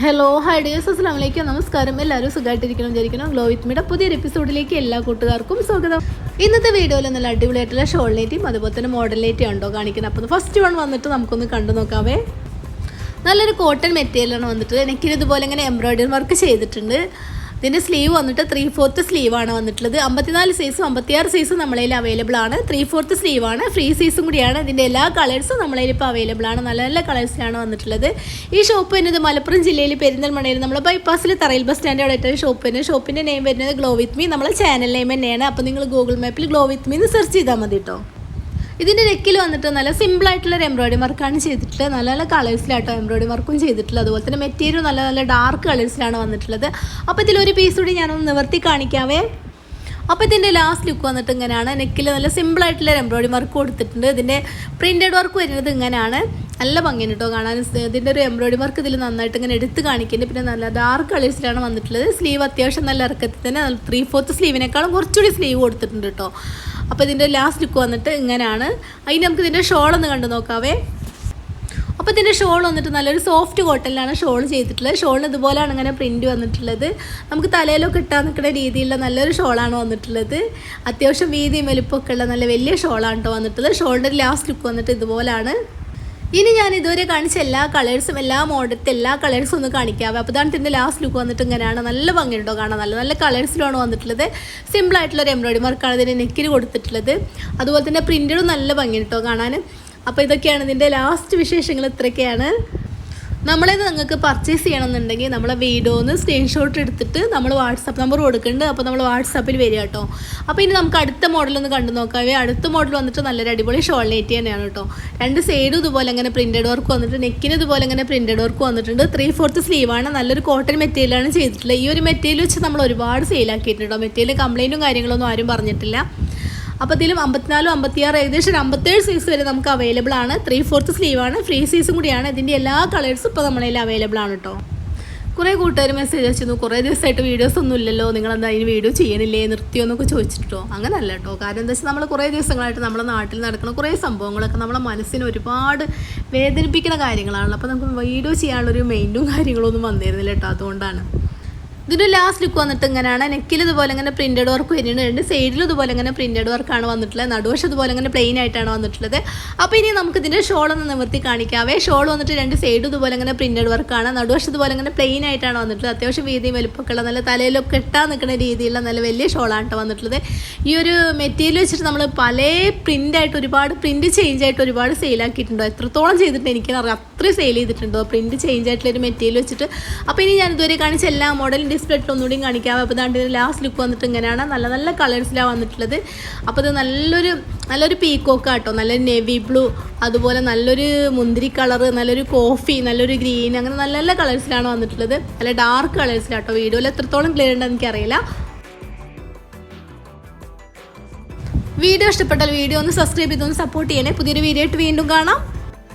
Hello hi dears അസ്സാം വലൈക്കും നമസ്കാരം. എല്ലാവരും സുഖമായിട്ടിരിക്കണം വിചാരിക്കണം ഗ്ലോ വിത്ത് മീഡിയ പുതിയൊരു എപ്പിസോഡിലേക്ക് എല്ലാ കൂട്ടുകാർക്കും സ്വാഗതം. ഇന്നത്തെ വീഡിയോയിൽ നല്ല അടിപൊളിയായിട്ടുള്ള ഷോൾ നെറ്റിയും അതുപോലെ തന്നെ മോഡൽ ഉണ്ടോ കാണിക്കുന്നത്. അപ്പോൾ ഫസ്റ്റ് വൺ വന്നിട്ട് നമുക്കൊന്ന് കണ്ടു നോക്കാവേ. നല്ലൊരു കോട്ടൺ മെറ്റീരിയലാണ് വന്നിട്ട് എനിക്കിതുപോലെ ഇങ്ങനെ എംബ്രോയ്ഡറി വർക്ക് ചെയ്തിട്ടുണ്ട്. ഇതിന്റെ സ്ലീവ് വന്നിട്ട് ത്രീ ഫോർത്ത് സ്ലീവാണ് വന്നിട്ടുള്ളത്. അമ്പത്തിനാല് സൈസും അമ്പത്തിയാറ് സൈസും നമ്മളതിൽ അവൈലബിൾ ആണ്. ത്രീ ഫോർത്ത് സ്ലീവാണ് ഫ്രീ സൈസും കൂടിയാണ്. ഇതിന്റെ എല്ലാ കളേഴ്സും നമ്മളതിൽ ഇപ്പോൾ അവൈലബിൾ ആണ്. നല്ല നല്ല കളേഴ്സിലാണ് വന്നിട്ടുള്ളത്. ഈ ഷോപ്പ് വരുന്നത് മലപ്പുറം ജില്ലയിൽ പെരിന്തൽമണ്ണയിൽ നമ്മൾ ബൈപ്പാസിൽ തറയിൽ ബസ് സ്റ്റാൻഡ് അവിടെ ഷോപ്പ് വരുന്നത് ഷോപ്പിന്റെ നെയിം വരുന്നത് ഗ്ലോ വിത്ത് മീ നമ്മളെ ചാനൽ നെയിം തന്നെയാണ്. അപ്പോൾ നിങ്ങൾ ഗൂഗിൾ മാപ്പിൽ ഗ്ലോ വിത്ത് മീ എന്ന് സെർച്ച് ചെയ്താൽ മതി കേട്ടോ ഇതിന്റെ നെക്കിൽ വന്നിട്ട് നല്ല സിമ്പിൾ ആയിട്ടുള്ള എംബ്രോയിഡറി വർക്കാണ് ചെയ്തിട്ടുള്ളത്. നല്ല നല്ല കളേഴ്സിലാട്ടോ എംബ്രോയിഡറി വർക്കും ചെയ്തിട്ടുള്ളത്. അതുപോലെ തന്നെ മെറ്റീരിയൽ നല്ല നല്ല ഡാർക്ക് കളേഴ്സിലാണ് വന്നിട്ടുള്ളത്. അപ്പോൾ ഇതിലൊരു പീസ് കൂടി ഞാനൊന്ന് നിവർത്തി കാണിക്കാവേ. അപ്പോൾ ഇതിന്റെ ലാസ്റ്റ് ലുക്ക് വന്നിട്ട് ഇങ്ങനെയാണ്. നെക്കിൽ നല്ല സിമ്പിൾ ആയിട്ടുള്ള എംബ്രോയിഡറി വർക്ക് കൊടുത്തിട്ടുണ്ട്. ഇതിന്റെ പ്രിന്റഡ് വർക്ക് വരുന്നത് ഇങ്ങനെയാണ്. നല്ല ഭംഗിയാണ് കേട്ടോ കാണാൻ. ഇതിന്റെ ഒരു എംബ്രോയിഡറി വർക്ക് ഇതിൽ നന്നായിട്ട് ഇങ്ങനെ എടുത്ത് കാണിക്കുന്നുണ്ട്. പിന്നെ നല്ല ഡാർക്ക് കളേഴ്സിലാണ് വന്നിട്ടുള്ളത്. സ്ലീവ് അത്യാവശ്യം നല്ല ഇറക്കത്തിൽ തന്നെ. ത്രീ ഫോർത്ത് സ്ലീവിനേക്കാളും കുറച്ചുകൂടി സ്ലീവ് കൊടുത്തിട്ടുണ്ട് കേട്ടോ അപ്പോൾ ഇതിന്റെ ലാസ്റ്റ് ലുക്ക് വന്നിട്ട് ഇങ്ങനെയാണ് അതിന് നമുക്ക് ഇതിന്റെ ഷോൾ ഒന്ന് കണ്ടു നോക്കാവേ. അപ്പോൾ ഇതിന്റെ ഷോൾ വന്നിട്ട് നല്ലൊരു സോഫ്റ്റ് കോട്ടനിലാണ് ഷോൾ ചെയ്തിട്ടുള്ളത്. ഷോളിന് ഇതുപോലെയാണ് ഇങ്ങനെ പ്രിന്റ് വന്നിട്ടുള്ളത്. നമുക്ക് തലയിലൊക്കെ ഇട്ടാൻ നിൽക്കുന്ന രീതിയിലുള്ള നല്ലൊരു ഷോളാണ് വന്നിട്ടുള്ളത്. അത്യാവശ്യം വീതിയും വലുപ്പമൊക്കെ ഉള്ള നല്ല വലിയ ഷോളാണ് കേട്ടോ വന്നിട്ടുള്ളത്. ഷോളിന്റെ ലാസ്റ്റ് ലുക്ക് വന്നിട്ട് ഇതുപോലാണ്. ഇനി ഞാൻ ഇതുവരെ കാണിച്ച എല്ലാ കളേഴ്സും എല്ലാ മോഡലത്തെ എല്ലാ കളേഴ്സും ഒന്ന് കാണിക്കാവേ. അപ്പോൾ ഇതാണ് ഇതിന്റെ ലാസ്റ്റ് ലുക്ക് വന്നിട്ട് ഇങ്ങനെയാണ്. നല്ല ഭംഗിയുണ്ടോ കാണാൻ? നല്ല നല്ല കളേഴ്സിലാണ് വന്നിട്ടുള്ളത്. ഒരു എംബ്രോയിഡറി വർക്കാണ് ഇതിന്റെ നെക്കിന് കൊടുത്തിട്ടുള്ളത്. അതുപോലെ തന്നെ പ്രിന്റഡും നല്ല ഭംഗിയുണ്ടോ കാണാൻ. അപ്പോൾ ഇതൊക്കെയാണ് ഇതിന്റെ ലാസ്റ്റ് വിശേഷങ്ങൾ ഇത്രയൊക്കെയാണ്. നമ്മളിത് നിങ്ങൾക്ക് പർച്ചേസ് ചെയ്യണമെന്നുണ്ടെങ്കിൽ നമ്മളെ വീഡിയോന്ന് സ്ക്രീൻഷോട്ട് എടുത്തിട്ട് നമ്മൾ വാട്സാപ്പ് നമ്പർ കൊടുക്കുന്നുണ്ട് അപ്പോൾ നമ്മൾ വാട്സാപ്പിൽ വരിക കേട്ടോ അപ്പോൾ ഇനി നമുക്ക് അടുത്ത മോഡലൊന്ന് കണ്ടു നോക്കാം. അടുത്ത മോഡൽ വന്നിട്ട് നല്ലൊരു അടിപൊളി ഷോൾനേറ്റ് തന്നെയാണ് കേട്ടോ രണ്ട് സൈഡും ഇതുപോലെ അങ്ങനെ പ്രിന്റഡ് വർക്ക് വന്നിട്ട് നെക്കിന് ഇതുപോലെ അങ്ങനെ പ്രിന്റഡ് വർക്ക് വന്നിട്ടുണ്ട്. ത്രീ ഫോർത്ത് സ്ലീവാണ് നല്ലൊരു കോട്ടൺ മെറ്റീരിയലാണ് ചെയ്തിട്ടുള്ളത്. ഈ ഒരു മെറ്റീരിയൽ വെച്ച് നമ്മൾ ഒരുപാട് സെയിലാക്കിയിട്ടുണ്ട് കേട്ടോ മെറ്റീരിയൽ കംപ്ലൈന്റും കാര്യങ്ങളൊന്നും ആരും പറഞ്ഞിട്ടില്ല. അപ്പോൾ ഇതിലും അമ്പത്തിനാലും അമ്പത്തിയാറ് ഏകദേശം അമ്പത്തേഴ് സൈസ് വരെ നമുക്ക് അവൈലബിൾ ആണ്. ത്രീ ഫോർത്ത് ആണ്. ഫ്രീ സൈസും കൂടിയാണ്. ഇതിന്റെ എല്ലാ കളേഴ്സും ഇപ്പോൾ നമ്മളതിൽ അവൈലബിൾ ആണ് കേട്ടോ കുറേ കൂട്ടുകാർ മെസ്സേജ് അയച്ചിരുന്നു. കുറേ ദിവസമായിട്ട് വീഡിയോസ് ഒന്നും ഇല്ലല്ലോ. നിങ്ങൾ എന്താ അതിന് വീഡിയോ ചെയ്യണില്ലേ? നിർത്തിയോ എന്നൊക്കെ ചോദിച്ചിട്ടോ. അങ്ങനല്ല കേട്ടോ കാരണം എന്താ വെച്ചാൽ നമ്മൾ കുറേ ദിവസങ്ങളായിട്ട് നമ്മുടെ നാട്ടിൽ നടക്കുന്ന കുറേ സംഭവങ്ങളൊക്കെ നമ്മുടെ മനസ്സിന് ഒരുപാട് വേദനിപ്പിക്കുന്ന കാര്യങ്ങളാണല്ലോ. അപ്പോൾ നമുക്ക് വീഡിയോ ചെയ്യാനുള്ളൊരു മെയിന്റും കാര്യങ്ങളൊന്നും വന്നിരുന്നില്ല കേട്ടോ അതുകൊണ്ടാണ്. ഇതിന്റെ ലാസ്റ്റ് ലുക്ക് വന്നിട്ട് ഇങ്ങനെയാണ്. നെക്കിൽ ഇതുപോലെ ഇങ്ങനെ പ്രിന്റഡ് വർക്ക് വരുന്നുണ്ട്. സൈഡിലും ഇതുപോലെ ഇങ്ങനെ പ്രിന്റഡ് വർക്കാണ് വന്നിട്ടുള്ളത്. നടുവശം ഇതുപോലെ ഇങ്ങനെ പ്ലെയിൻ ആയിട്ടാണ് വന്നിട്ടുള്ളത്. അപ്പോൾ ഇനി നമുക്ക് ഇതിന്റെ ഷോൾ ഒന്ന് നിവർത്തി കാണിക്കാവേ. ഷോൾ വന്നിട്ട് രണ്ട് സൈഡും ഇതുപോലെ ഇങ്ങനെ പ്രിന്റഡ് വർക്കാണ് നടുവശം ഇതുപോലെ ഇങ്ങനെ പ്ലെയിൻ ആയിട്ടാണ് വന്നിട്ടുള്ളത്. അത്യാവശ്യം വീതിയും വലുപ്പമൊക്കെ ഉള്ള നല്ല തലയിലൊക്കെ കെട്ടാൻ നിൽക്കുന്ന രീതിയിലുള്ള നല്ല വലിയ ഷോളാണ് വന്നിട്ടുള്ളത്. ഈ ഒരു മെറ്റീരിയൽ വെച്ചിട്ട് നമ്മൾ പല പ്രിന്റായിട്ട് ഒരുപാട് പ്രിന്റ് ചേഞ്ച് ആയിട്ട് ഒരുപാട് സെയിലാക്കിയിട്ടുണ്ടോ എത്രത്തോളം ചെയ്തിട്ടുണ്ട് എനിക്കറിയാം. അത്രയും സെയിൽ ചെയ്തിട്ടുണ്ടോ? പ്രിന്റ് ചേഞ്ച് ആയിട്ടുള്ള ഒരു മെറ്റീരിയൽ വെച്ചിട്ട്. അപ്പോൾ ഇനി ഞാൻ ഇതുവരെ കാണിച്ച എല്ലാ മോഡലും ഇട്ട് ഒന്നുകൂടി കാണിക്കാം. അപ്പോൾ ഇതാണ്ട് ലാസ്റ്റ് ലുക്ക് വന്നിട്ട് ഇങ്ങനെയാണ്. നല്ല നല്ല കളേഴ്സിലാണ് വന്നിട്ടുള്ളത്. അപ്പോൾ ഇത് നല്ലൊരു നല്ലൊരു പീക്കോക്ക് കേട്ടോ നല്ലൊരു നെവി ബ്ലൂ അതുപോലെ നല്ലൊരു മുന്തിരി കളറ് നല്ലൊരു കോഫി നല്ലൊരു ഗ്രീൻ അങ്ങനെ നല്ല നല്ല കളേഴ്സിലാണ് വന്നിട്ടുള്ളത്. നല്ല ഡാർക്ക് കളേഴ്സിലാട്ടോ വീഡിയോയിൽ എത്രത്തോളം ക്ലിയർ ഉണ്ടെന്ന് എനിക്കറിയില്ല. വീഡിയോ ഇഷ്ടപ്പെട്ടാൽ വീഡിയോ ഒന്ന് സബ്സ്ക്രൈബ് ചെയ്തൊന്ന് സപ്പോർട്ട് ചെയ്യണേ. പുതിയൊരു വീഡിയോ ആയിട്ട് വീണ്ടും കാണാം.